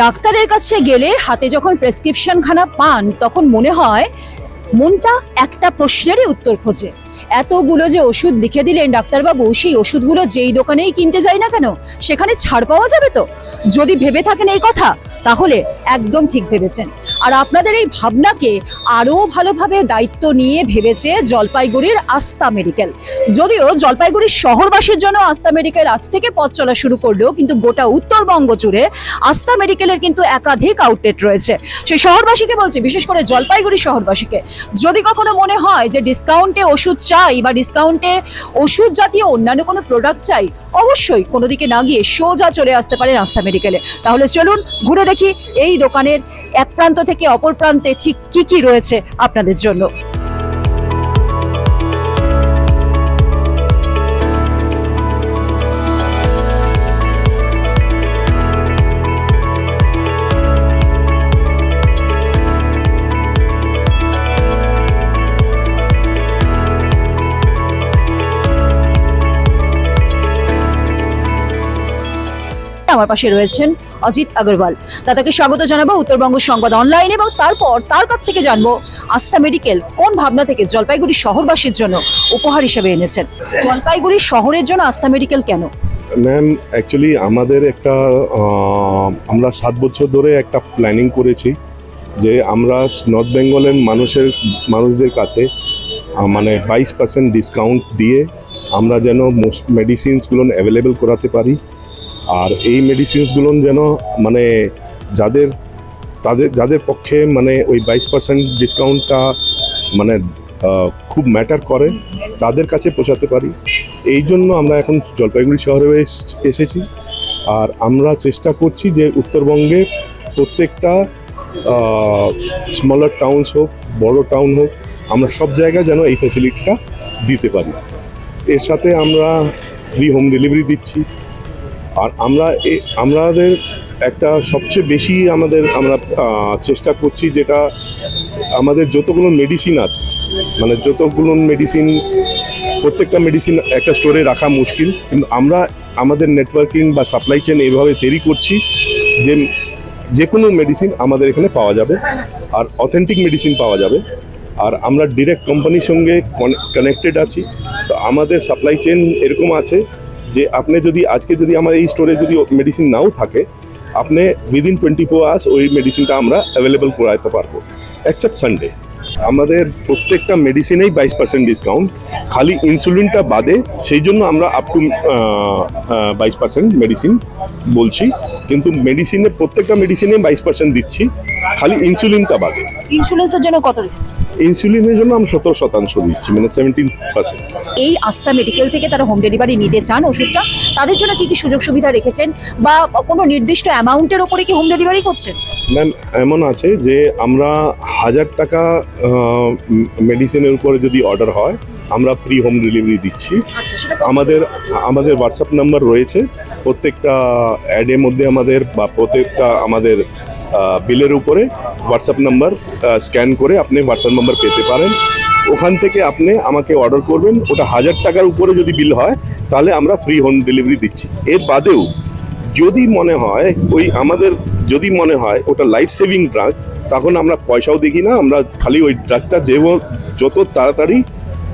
ডাক্তারের কাছে গেলে হাতে যখন প্রেসক্রিপশন খানা পান, তখন মনে হয় মনটা একটা প্রশ্নেরই উত্তর খোঁজে। এতগুলো যে ওষুধ লিখে দিলেন ডাক্তারবাবু, সেই ওষুধগুলো যেই দোকানেই কিনতে যাই না কেন? সেখানে ছাড় পাওয়া যাবে তো? যদি ভেবে থাকেন এই কথা, তাহলে একদম ঠিক ভেবেছেন। আর আপনাদের এই ভাবনাকে আরও ভালোভাবে দায়িত্ব নিয়ে ভেবেছে জলপাইগুড়ির আস্থা মেডিকেল। যদিও জলপাইগুড়ির শহরবাসীর জন্য আস্থা মেডিকেল আজ থেকে পথ চলা শুরু করলেও কিন্তু গোটা উত্তরবঙ্গ জুড়ে আস্থা মেডিকেলের কিন্তু একাধিক আউটলেট রয়েছে। সে শহরবাসীকে বলছি, বিশেষ করে জলপাইগুড়ি শহরবাসীকে, যদি কখনো মনে হয় যে ডিসকাউন্টে ওষুধ চাই বা ডিসকাউন্টে ওষুধ জাতীয় অন্যান্য কোনো প্রোডাক্ট চাই, অবশ্যই কোনো দিকে না গিয়ে সোজা চলে আসতে পারে আস্থা মেডিকেলে তাহলে চলুন ঘুরে দেখি এই দোকানের এক প্রান্ত থেকে অপর প্রান্তে ঠিক কি কি রয়েছে আপনাদের জন্য। আমার পাশে রয়েছেন অজিত আগরওয়াল। দাদাকে স্বাগত জানাব উত্তরবঙ্গ সংবাদ অনলাইন এবং তারপর তার কাছ থেকে জানব আস্থা মেডিকেল কোন ভাবনা থেকে জলপাইগুড়ি শহরবাসীর জন্য উপহার হিসেবে এনেছেন। জলপাইগুড়ি শহরের জন্য আস্থা মেডিকেল কেন? ম্যাম অ্যাকচুয়ালি আমাদের একটা আমরা সাত বছর ধরে একটা প্ল্যানিং করেছি যে আমরা নর্থ বেঙ্গলের মানুষের, মানুষদের কাছে মানে বাইশ পার্সেন্ট ডিসকাউন্ট দিয়ে আমরা যেন মেডিসিনসগুলো অ্যাভেলেবেল করাতে পারি। আর এই মেডিসিনসগুলো যেন মানে যাদের, তাদের, যাদের পক্ষে মানে ওই বাইশ পার্সেন্ট ডিসকাউন্টটা মানে খুব ম্যাটার করে, তাদের কাছে পৌঁছাতে পারি। এই জন্য আমরা এখন জলপাইগুড়ি শহরে এস- এসেছি। আর আমরা চেষ্টা করছি যে উত্তরবঙ্গে প্রত্যেকটা স্মলার টাউনস হোক, বড় টাউন হোক, আমরা সব জায়গায় যেন এই ফ্যাসিলিটিটা দিতে পারি। এর সাথে আমরা ফ্রি হোম ডেলিভারি দিচ্ছি। আর আমরা আমাদের একটা সবচেয়ে বেশি আমাদের, আমরা চেষ্টা করছি যেটা আমাদের যতগুলো মেডিসিন আছে মানে যতগুলো মেডিসিন প্রত্যেকটা মেডিসিন একটা স্টোরে রাখা মুশকিল, কিন্তু আমরা আমাদের নেটওয়ার্কিং বা সাপ্লাই চেন এইভাবে তৈরি করছি যে যে কোনো মেডিসিন আমাদের এখানে পাওয়া যাবে, আর অথেন্টিক মেডিসিন পাওয়া যাবে, আর আমরা ডিরেক্ট কোম্পানির সঙ্গে কানেক্টেড আছি। তো আমাদের সাপ্লাই চেন এরকম আছে যে আপনি যদি, আজকে যদি আমার এই স্টোরে যদি মেডিসিন নাও থাকে, আপনি উইদিন টোয়েন্টি ফোর আওয়ার্স ওই মেডিসিনটা আমরা অ্যাভেলেবল করাতে পারব অ্যাকসেপ্ট সানডে আমাদের প্রত্যেকটা মেডিসিনেই বাইশ পার্সেন্ট ডিসকাউন্ট খালি ইনসুলিনটা বাদে সেই জন্য আমরা আপ টু বাইশ পার্সেন্ট মেডিসিন বলছি, কিন্তু মেডিসিনে প্রত্যেকটা মেডিসিনে বাইশ পার্সেন্ট দিচ্ছি, খালি ইনসুলিনটা বাদে। ইন্স্যুরেন্সের জন্য কত ইনসুলিনের জন্য আমরা সতেরো শতাংশ দিচ্ছি মানে সেভেন্টিন পার্সেন্ট এই আস্থা মেডিকেল থেকে তারা হোম ডেলিভারি নিতে চান ওষুধটা তাদের জন্য কি কি সুযোগ সুবিধা রেখেছেন? বা কোনো নির্দিষ্ট অ্যামাউন্টের ওপরে কি হোম ডেলিভারি করছেন? ম্যাম এমন আছে যে আমরা হাজার টাকা মেডিসিনের উপরে যদি অর্ডার হয় আমরা ফ্রি হোম ডেলিভারি দিচ্ছি। আচ্ছা আমাদের আমাদের হোয়াটসঅ্যাপ নাম্বার রয়েছে। প্রত্যেকটা অ্যাডের মধ্যে আমাদের বা প্রত্যেকটা আমাদের বিলের উপরে হোয়াটসঅ্যাপ নাম্বার স্ক্যান করে আপনি হোয়াটসঅ্যাপ নাম্বার পেতে পারেন। ওখান থেকে আপনি আমাকে অর্ডার করবেন। ওটা হাজার টাকার উপরে যদি বিল হয়, তাহলে আমরা ফ্রি হোম ডেলিভারি দিচ্ছি। এর বাদেও যদি মনে হয়, ওই আমাদের যদি মনে হয় ওটা লাইফ সেভিং ড্রাগ তখন আমরা পয়সাও দেখি না। আমরা খালি ওই ড্রাগটা যে যত তাড়াতাড়ি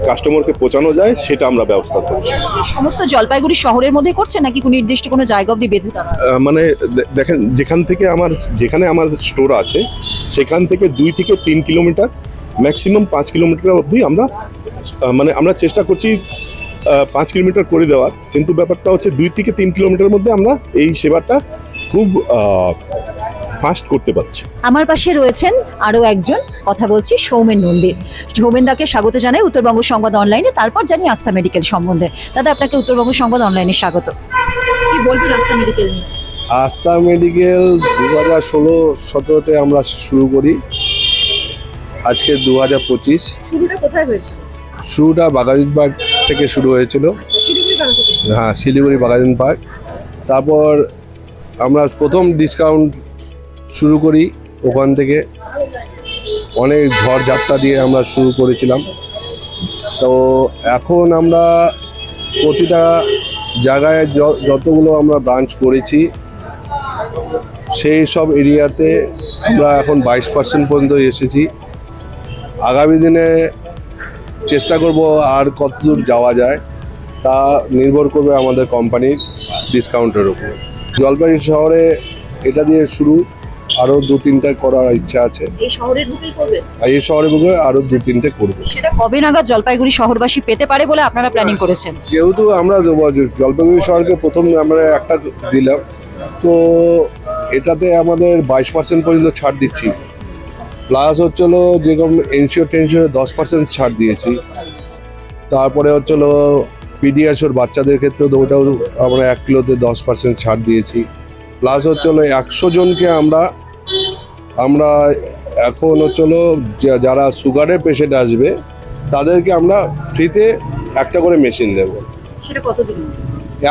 কাস্টমারকে পৌঁছানো যায় সেটা আমরা ব্যবস্থা করছি। সমস্ত জলপাইগুড়ি শহরের মধ্যে করছে নাকি কোনো নির্দিষ্ট কোনো জায়গা অবধি বেঁধে তারা মানে দেখেন যেখান থেকে আমার যেখানে আমার স্টোর আছে সেখান থেকে দুই থেকে তিন কিলোমিটার ম্যাক্সিমাম পাঁচ কিলোমিটার অবধি আমরা মানে আমরা চেষ্টা করছি পাঁচ কিলোমিটার করে দেওয়ার। কিন্তু ব্যাপারটা হচ্ছে দুই থেকে তিন কিলোমিটার মধ্যে আমরা এই সেবাটা খুব ফাস্ট করতে পারছি। আমার পাশে রয়েছেন আরও একজন কথা বলছি সৌমেন নন্দীর সৌমেন দাকে স্বাগত জানাই উত্তরবঙ্গ সংবাদ অনলাইনে তারপর জানি আস্থা মেডিকেল সম্বন্ধে। দাদা আপনাকে উত্তরবঙ্গ সংবাদ অনলাইনে স্বাগত। কি বলবেন আস্থা মেডিকেল নিয়ে? আস্থা মেডিকেল দু হাজার ষোলো সতেরোতে আমরা শুরু করি। আজকে দু হাজার পঁচিশ। শুরুটা কোথায় হয়েছে শুরুটা বাগাজিনবাগ থেকে শুরু হয়েছিল। আচ্ছা হ্যাঁ শিলিগুড়ি বাগাজিন পার্ক তারপর আমরা প্রথম ডিসকাউন্ট শুরু করি। ওখান থেকে অনেক ঝড় ঝাপটা দিয়ে আমরা শুরু করেছিলাম। তো এখন আমরা প্রতিটা জায়গায় যতগুলো আমরা ব্রাঞ্চ করেছি, সেই সব এরিয়াতে আমরা এখন বাইশ পার্সেন্ট পর্যন্ত এসেছি। আগামী দিনে চেষ্টা করব আর কতদূর যাওয়া যায়, তা নির্ভর করবে আমাদের কোম্পানির ডিসকাউন্টের উপর। জলপাইগুড়ি শহরে এটা দিয়ে শুরু। আরও দু তিনটা করার ইচ্ছা আছে। এই শহরের বুকেই করবেন এই শহরে বুকে আরও দু তিনটে করবে। সেটা কবে নাগাদ জলপাইগুড়ি শহরবাসী পেতে পারে বলে আপনারা প্ল্যানিং করেছেন? যেহেতু আমরা জলপাইগুড়ি শহরকে প্রথম আমরা একটা দিলাম তো এটাতে আমাদের বাইশ পার্সেন্ট পর্যন্ত ছাড় দিচ্ছি। প্লাস হচ্ছিল যেরকম এনসিওর টেনশিওরে দশ পার্সেন্ট ছাড় দিয়েছি। তারপরে হচ্ছিল পিডিয়াশোর বাচ্চাদের ক্ষেত্রেও তো ওটাও আমরা এক কিলোতে দশ পার্সেন্ট ছাড় দিয়েছি। প্লাস হচ্ছিল একশো জনকে আমরা আমরা এখন হচ্ছিল যারা সুগারের পেশেন্ট আসবে তাদেরকে আমরা ফ্রিতে একটা করে মেশিন দেবো।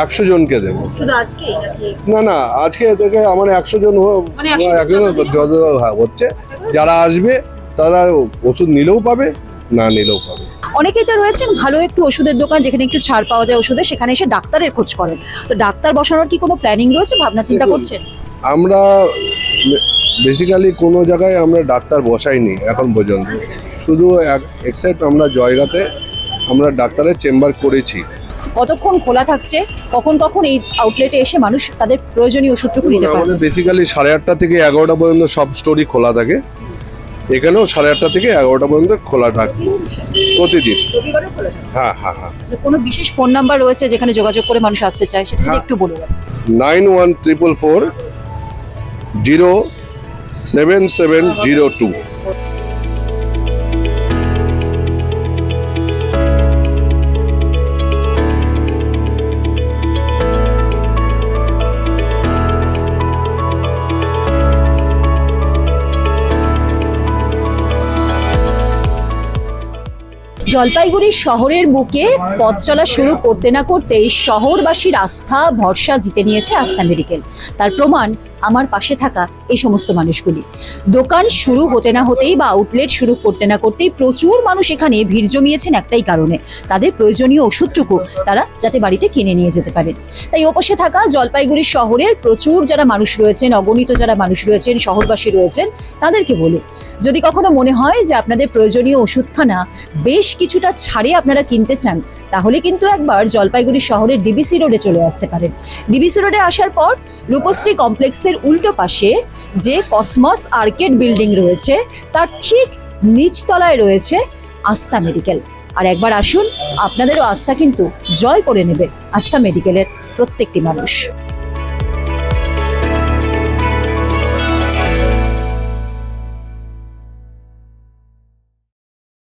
একশো জনকে দেবো। শুধু আজকেই নাকি না না আজকে থেকে আমার একশো জন মানে 100 জন একজন যত হচ্ছে। যারা আসবে তারা ওষুধ নিলেও পাবে না নিলেও পাবে। অনেকেই তো রয়েছেন ভালো একটু ওষুধের দোকান যেখানে একটু ছাড় পাওয়া যায় ওষুধে সেখানে এসে ডাক্তারের খোঁজ করেন। তো ডাক্তার বসানোর কি কোনো প্ল্যানিং রয়েছে? ভাবনা চিন্তা করছেন? আমরা বেসিক্যালি কোনো জায়গায় আমরা ডাক্তার বসাইনি এখন পর্যন্ত। শুধু এক্সেপ্ট আমরা জয়গাতে আমরা ডাক্তারের চেম্বার করেছি। কতক্ষণ খোলা থাকছে? কখন কখন এই আউটলেটে এসে মানুষ তাদের প্রয়োজনীয় ওষুধটুকু নিতে পারে আমাদের বেসিক্যালি সাড়ে আটটা থেকে এগারোটা পর্যন্ত সব স্টোরি খোলা থাকে। এখানেও সাড়ে আটটা থেকে এগারোটা পর্যন্ত খোলা থাকে প্রতিদিন। হ্যাঁ হ্যাঁ হ্যাঁ। যে কোনো বিশেষ ফোন নাম্বার রয়েছে যেখানে যোগাযোগ করে মানুষ আসতে চায় সেটা হ্যাঁ। একটু বলুন nine one triple four zero seven seven zero two Jalpaiguri শহরের বুকে পথ চলা শুরু করতে না করতেই শহরবাসীর আস্থা, ভরসা জিতে নিয়েছে আস্থা মেডিকেল। তার প্রমাণ আমার পাশে থাকা এই সমস্ত মানুষগুলি। দোকান শুরু হতে না হতেই বা আউটলেট শুরু করতে না করতেই প্রচুর মানুষ এখানে ভিড় জমিয়েছেন একটাই কারণে। তাদের প্রয়োজনীয় ওষুধটুকু তারা যাতে বাড়িতে কিনে নিয়ে যেতে পারেন। তাই ওপাশে থাকা জলপাইগুড়ি শহরের প্রচুর যারা মানুষ রয়েছেন, অগণিত যারা মানুষ রয়েছেন, শহরবাসী রয়েছেন, তাদেরকে বলি যদি কখনো মনে হয় যে আপনাদের প্রয়োজনীয় ওষুধখানা বেশ কিছুটা ছাড়ে আপনারা কিনতে চান, তাহলে কিন্তু একবার জলপাইগুড়ি শহরের ডিবিসি রোডে চলে আসতে পারেন। ডিবিসি রোডে আসার পর রূপশ্রী কমপ্লেক্সের উল্টো পাশে যে কসমস আর্কেড বিল্ডিং রয়েছে, তার ঠিক নিচতলায় রয়েছে আস্থা মেডিকেল। আর একবার আসুন, আপনাদেরও আস্থা কিন্তু জয় করে নেবে আস্থা মেডিকেলের প্রত্যেকটি মানুষ।